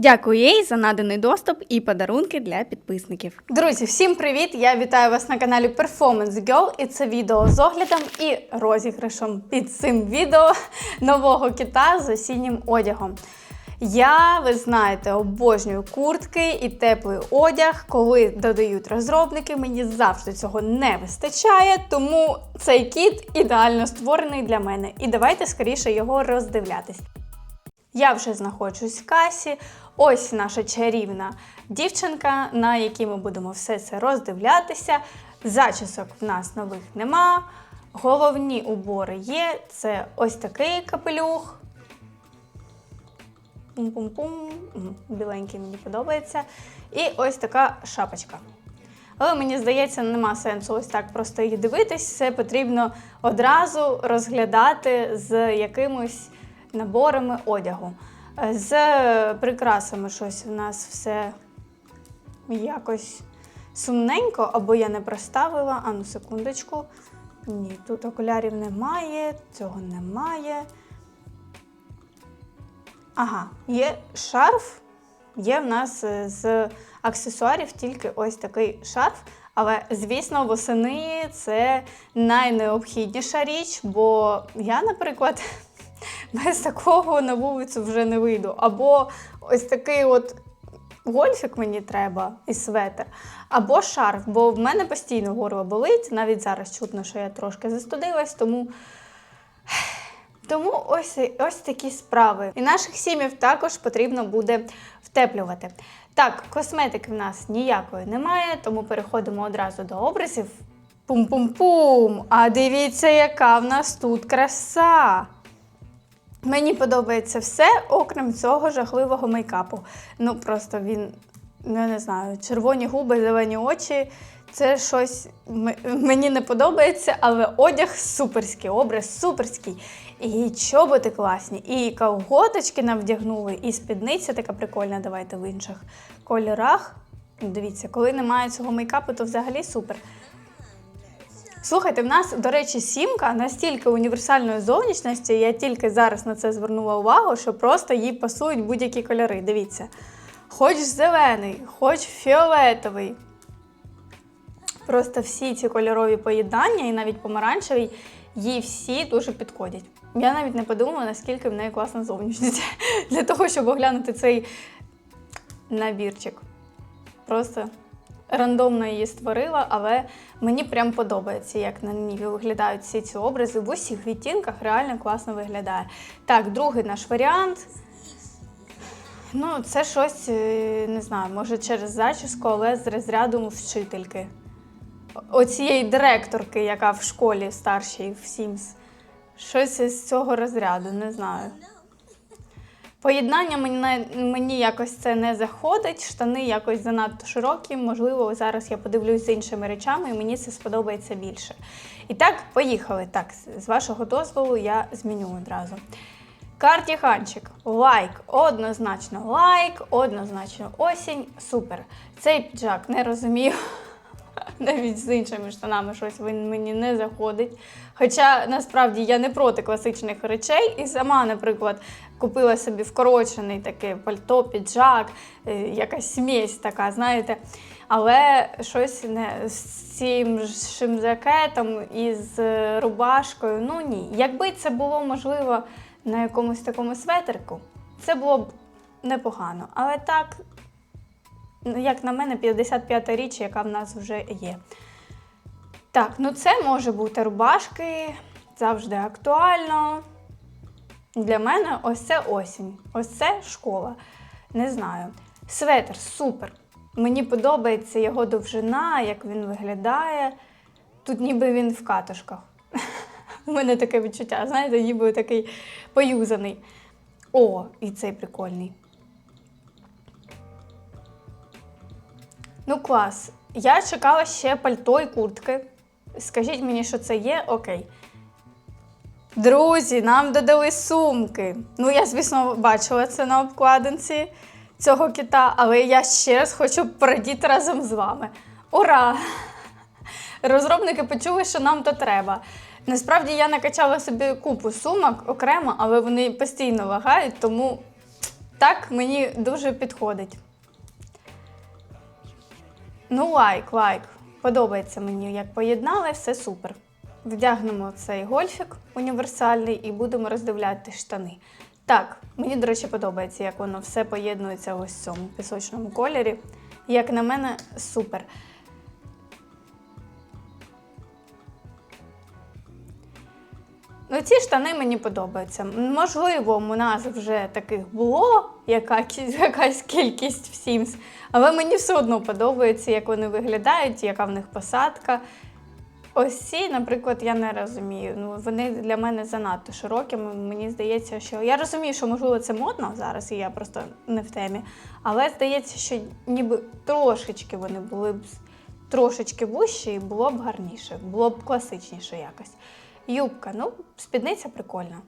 Дякую їй за наданий доступ і подарунки для підписників. Друзі, всім привіт! Я вітаю вас на каналі Performance Girl і це відео з оглядом і розіграшом під цим відео нового кита з осіннім одягом. Я, ви знаєте, обожнюю куртки і теплий одяг, коли додають розробники. Мені завжди цього не вистачає, тому цей кіт ідеально створений для мене. І давайте скоріше його роздивлятись. Я вже знаходжусь в касі. Ось наша чарівна дівчинка, на якій ми будемо все це роздивлятися. Зачісок в нас нових нема. Головні убори є. Це ось такий капелюх. Пум-пум-пум. Біленький мені подобається. І ось така шапочка. Але мені здається, нема сенсу ось так просто їх дивитись. Це потрібно одразу розглядати з якимось наборами одягу. З прикрасами щось у нас все якось сумненько, або я не проставила. Ану, секундочку. Ні, тут окулярів немає, цього немає. Ага, є шарф. Є в нас е, з аксесуарів тільки ось такий шарф. Але, звісно, восени це найнеобхідніша річ, бо я, наприклад, без такого на вулицю вже не вийду. Або ось такий от гольфік мені треба і светр, або шарф, бо в мене постійно горло болить. Навіть зараз чутно, що я трошки застудилась, тому. Тому ось, ось такі справи. І наших сім'їв також потрібно буде втеплювати. Так, косметики в нас ніякої немає, тому переходимо одразу до образів. Пум-пум-пум! А дивіться, яка в нас тут краса! Мені подобається все, окрім цього жахливого мейкапу. Ну, просто він, ну, я не знаю, червоні губи, зелені очі. Це щось мені не подобається, але одяг суперський, образ суперський. І чоботи класні, і колготочки нам вдягнули, і спідниця така прикольна. Давайте в інших кольорах. Дивіться, коли немає цього мейкапу, то взагалі супер. Слухайте, в нас, до речі, сімка настільки універсальної зовнішності, я тільки зараз на це звернула увагу, що просто їй пасують будь-які кольори. Дивіться. Хоч зелений, хоч фіолетовий. Просто всі ці кольорові поєднання, і навіть помаранчевий, їй всі дуже підходять. Я навіть не подумала, наскільки в неї класна зовнішність для того, щоб оглянути цей набірчик. Просто рандомно її створила, але мені прям подобається, як на ній виглядають всі ці образи. В усіх відтінках реально класно виглядає. Так, другий наш варіант. Ну, це щось, е, не знаю, може через зачіску, але з розряду вчительки. Оцієї директорки, яка в школі старшій в Sims. Щось із цього розряду, не знаю. Поєднання мені, мені якось це не заходить, штани якось занадто широкі. Можливо, зараз я подивлюсь з іншими речами, і мені це сподобається більше. І так, поїхали. Так, з- вашого дозволу я зміню одразу. Картіханчик, лайк, однозначно лайк, однозначно осінь, супер. Цей піджак не розумію. Навіть з іншими штанами щось він мені не заходить. Хоча насправді я не проти класичних речей, і сама, наприклад, купила собі вкорочений таке пальто, піджак, е, якась смесь така, знаєте. Але щось не з цим жакетом і з рубашкою. Ну ні. Якби це було можливо на якомусь такому светрику, це було б непогано. Але так, Ну, як на мене, 55-та річ, яка в нас вже є. Так, ну це може бути рубашки, завжди актуально. Для мене ось це осінь, ось це школа. Не знаю. Светр супер. Мені подобається його довжина, як він виглядає. Тут ніби він в катушках. У мене таке відчуття, знаєте, ніби такий поюзаний. О, і цей прикольний. Ну, клас. Я чекала ще пальто і куртки. Скажіть мені, що це є, окей. Друзі, нам додали сумки. Ну, я, звісно, бачила це на обкладинці цього кита, але я ще раз хочу порадіти разом з вами. Ура! Розробники почули, що нам то треба. Насправді я накачала собі купу сумок окремо, але вони постійно лагають, тому Так мені дуже підходить. Ну, лайк, лайк. Подобається мені, як поєднали, все супер. Вдягнемо цей гольфік універсальний і будемо роздивляти штани. Так, мені, до речі, подобається, як воно все поєднується ось в цьому пісочному кольорі. Як на мене, супер. Ну, ці штани мені подобаються. Можливо, у нас вже таких було яка, якась кількість в Sims, але мені все одно подобається, як вони виглядають, яка в них посадка. Ось ці, наприклад, я не розумію. Ну, вони для мене занадто широкі. Мені здається, що я розумію, що можливо це модно зараз, і я просто не в темі. Але здається, що ніби трошечки вони були б трошечки вущі і було б гарніше, було б класичніше якось. Юбка, ну, спідниця прикольна.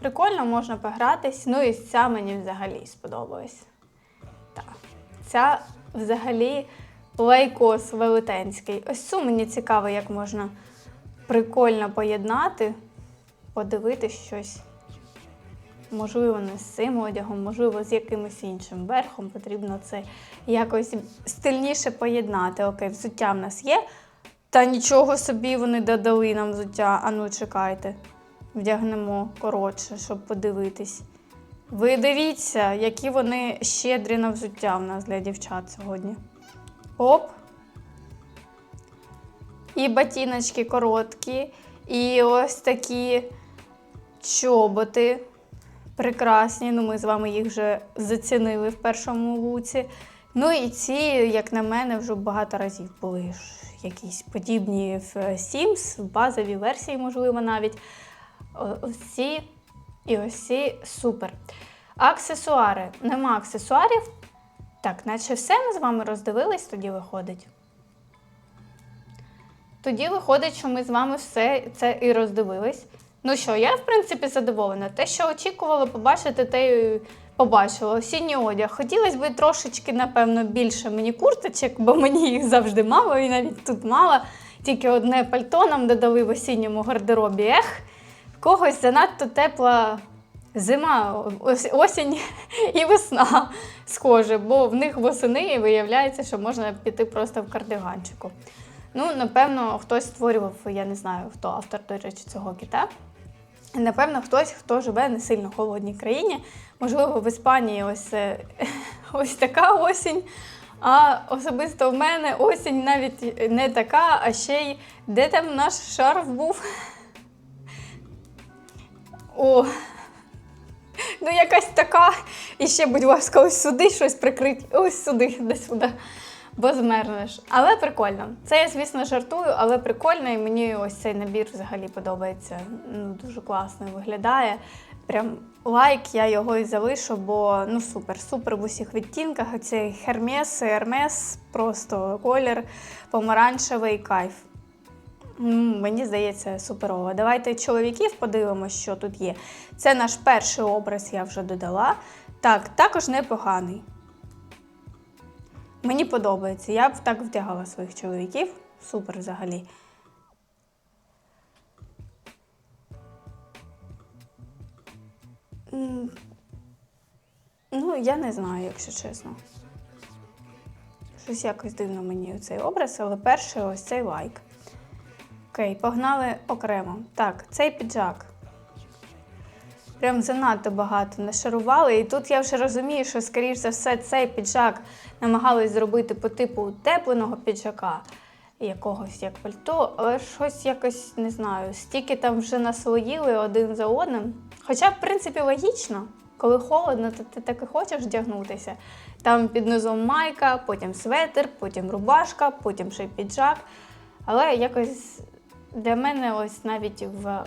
Прикольно можна погратись. Ну і ця мені взагалі сподобалась. Так. Ця взагалі лайкос велетенський. Ось цю мені цікаво, як можна прикольно поєднати, подивитись щось. Можливо, не з цим одягом, можливо, з якимось іншим верхом. Потрібно це якось стильніше поєднати. Окей, взуття в нас є. Та нічого собі вони додали нам взуття. Ану, чекайте. Вдягнемо коротше, щоб подивитись. Ви дивіться, які вони щедрі на взуття в нас для дівчат сьогодні. Оп. І ботиночки короткі, і ось такі чоботи прекрасні. Ну, ми з вами їх вже зацінили в першому луці. Ну і ці, як на мене, вже багато разів були якісь подібні в Sims, в базовій версії, можливо, навіть. Ось і ось ці супер. Аксесуари. Нема аксесуарів. Так, наче все ми з вами роздивились, тоді виходить. Тоді виходить, що ми з вами все це і роздивились. Ну що, я, в принципі, задоволена. Те, що очікувала побачити, те побачила. Осінній одяг. Хотілося б трошечки, напевно, більше мені курточок, бо мені їх завжди мало, і навіть тут мало. Тільки одне пальто нам додали в осінньому гардеробі. Ех, в когось занадто тепла зима, осінь і весна схоже, бо в них восени і виявляється, що можна піти просто в кардиганчику. Ну, напевно, хтось створював, я не знаю, хто автор, до речі, цього кита. Напевно, хтось, хто живе не сильно холодній країні. Можливо, в Іспанії ось, е, ось така осінь. А особисто в мене осінь навіть не така, а ще й де там наш шарф був. О, ну якась така. І ще, будь ласка, ось сюди щось прикрить, ось сюди, десь сюди. Бо змерзнеш. Але прикольно. Це я, звісно, жартую, але прикольно, і мені ось цей набір взагалі подобається. Ну, дуже класно виглядає. Прям лайк, я його і залишу, бо ну супер, супер в усіх відтінках. Оцей Хермес, Ермес, просто колір помаранчевий кайф. Мені здається, суперово. Давайте чоловіків подивимося, що тут є. Це наш перший образ, я вже додала. Так, також непоганий. Мені подобається. Я б так вдягала своїх чоловіків. Супер взагалі. Ну, я не знаю, якщо чесно. Щось якось дивно мені цей образ, але перший ось цей лайк. Окей, погнали окремо. Так, цей піджак. Прям занадто багато нашарували. І тут я вже розумію, що, скоріш за все, цей піджак намагались зробити по типу утепленого піджака, якогось як пальто, але щось якось не знаю. Стільки там вже наслоїли один за одним. Хоча, в принципі, логічно, коли холодно, то ти так і хочеш вдягнутися. Там під низом майка, потім светр, потім рубашка, потім ще й піджак. Але якось для мене ось навіть в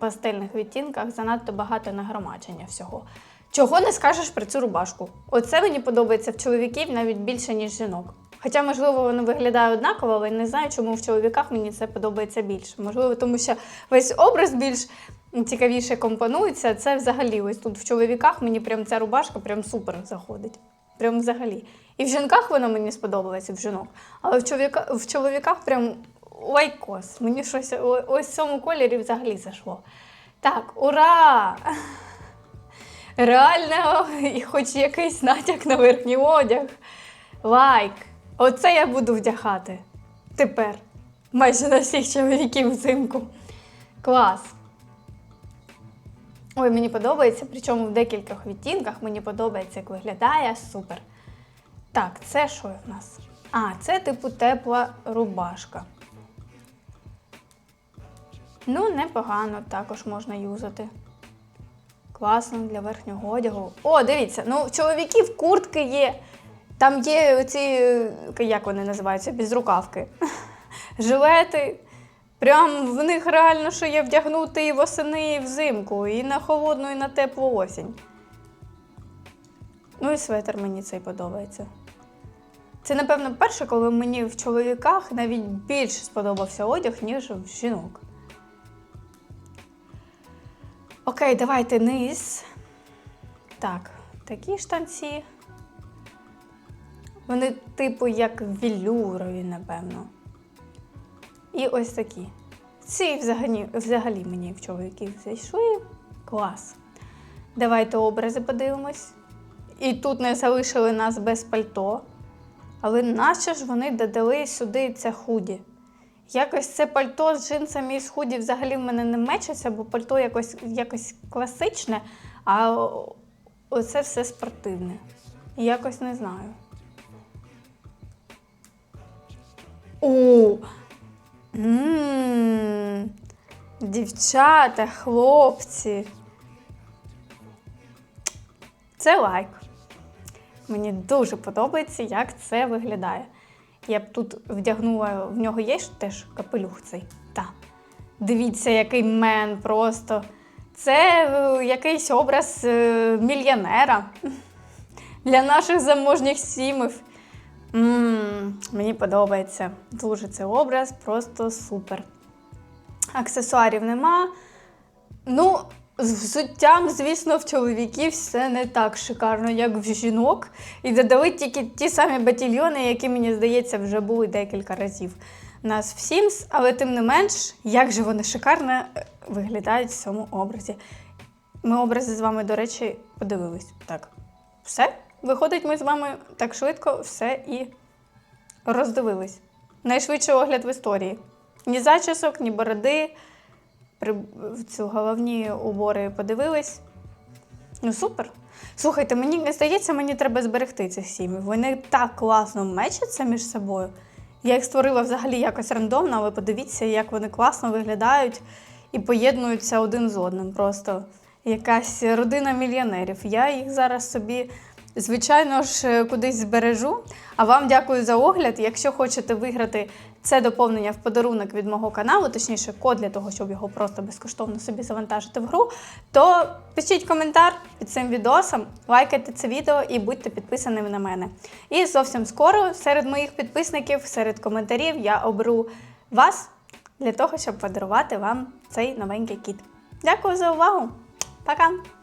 пастельних відтінках занадто багато нагромадження всього. Чого не скажеш про цю рубашку? Оце мені подобається в чоловіків навіть більше, ніж жінок. Хоча, можливо, воно виглядає однаково, але не знаю, чому в чоловіках мені це подобається більше. Можливо, тому що весь образ більш цікавіше компонується. Це взагалі ось тут в чоловіках мені прям ця рубашка прям супер заходить. Прям взагалі. І в жінках вона мені сподобалася, в жінок. Але в, чоловіка, в чоловіках прям лайкос. Мені щось ось в цьому кольорі взагалі зайшло. Так, ура! Реально, хоч якийсь натяк на верхній одяг. Лайк! Оце я буду вдягати. Тепер. Майже на всіх чоловіків взимку. Клас. Ой, мені подобається, причому в декількох відтінках мені подобається, як виглядає супер. Так, це що в нас? А, це типу тепла рубашка. Ну, непогано також можна юзати. Класно для верхнього одягу. О, дивіться, ну в чоловіків куртки є. Там є оці, е, як вони називаються, безрукавки. Жилети. Прям в них реально що є вдягнути і восени, і взимку, і на холодну, і на теплу осінь. Ну і светр мені цей подобається. Це, напевно, перше, коли мені в чоловіках навіть більше сподобався одяг, ніж в жінок. Окей, давайте низ. Так, такі штанці. Вони, типу, як вілюрові, напевно. І ось такі. Ці взагалі, взагалі мені в чоловіків зайшли. Клас. Давайте образи подивимось. І тут не залишили нас без пальто. Але наче ж вони додали сюди це худі. Якось це пальто з джинсами і з худі взагалі в мене не мечиться, бо пальто якось, якось класичне, а оце все спортивне. Якось не знаю. О! Дівчата, хлопці. Це лайк. Мені дуже подобається, як це виглядає. Я б тут вдягнула, в нього є ж теж капелюх цей. Та. Дивіться, який мен просто. Це е, якийсь образ е, мільйонера для наших заможніх сімів. Мені подобається дуже цей образ, просто супер. Аксесуарів нема. Ну, з взуттям, звісно, в чоловіків все не так шикарно, як в жінок. І додали тільки ті самі батільйони, які, мені здається, вже були декілька разів нас в Sims, але тим не менш, як же вони шикарно е, виглядають в цьому образі. Ми образи з вами, до речі, подивились. Так, все. Виходить, ми з вами так швидко все і роздивились. Найшвидший огляд в історії. Ні зачісок, ні бороди. При цю головні убори подивились. Ну, супер. Слухайте, мені здається, мені треба зберегти цих сім'ї. Вони так класно мечаться між собою. Я їх створила взагалі якось рандомно, але подивіться, як вони класно виглядають і поєднуються один з одним. Просто якась родина мільйонерів. Я їх зараз собі, звичайно ж, кудись збережу. А вам дякую за огляд. Якщо хочете виграти це доповнення в подарунок від мого каналу, точніше, код для того, щоб його просто безкоштовно собі завантажити в гру, то пишіть коментар під цим відосом, лайкайте це відео і будьте підписаними на мене. І зовсім скоро серед моїх підписників, серед коментарів я оберу вас для того, щоб подарувати вам цей новенький кіт. Дякую за увагу! Пока!